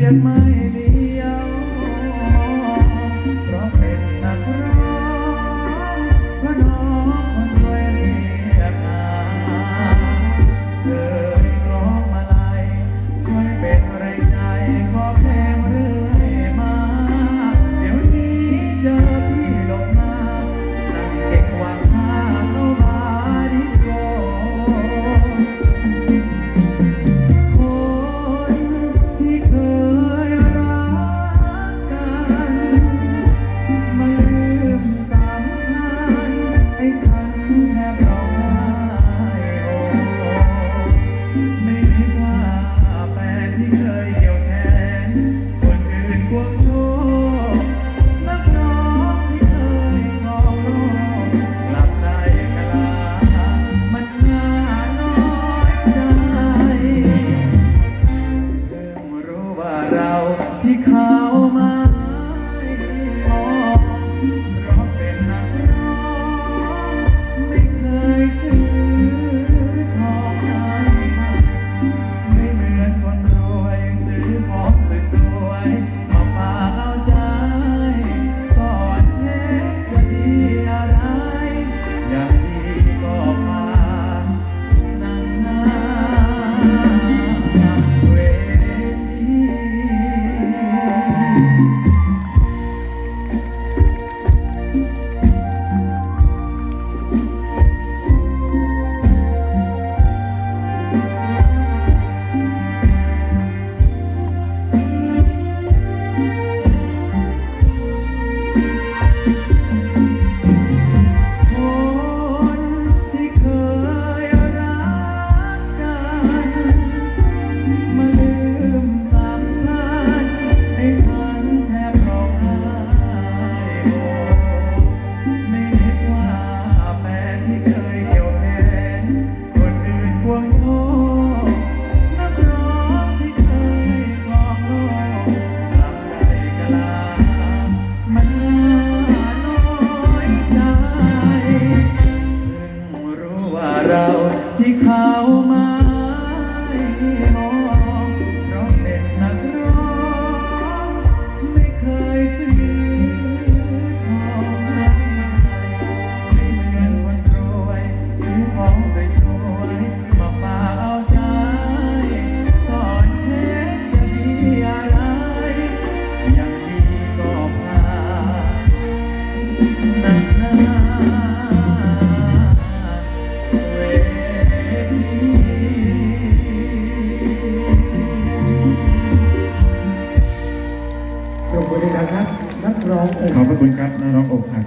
yet my name. ที่เขามา ด้วยนะครับนักร้องอกขอบพระคุณครับน้องๆอกหัก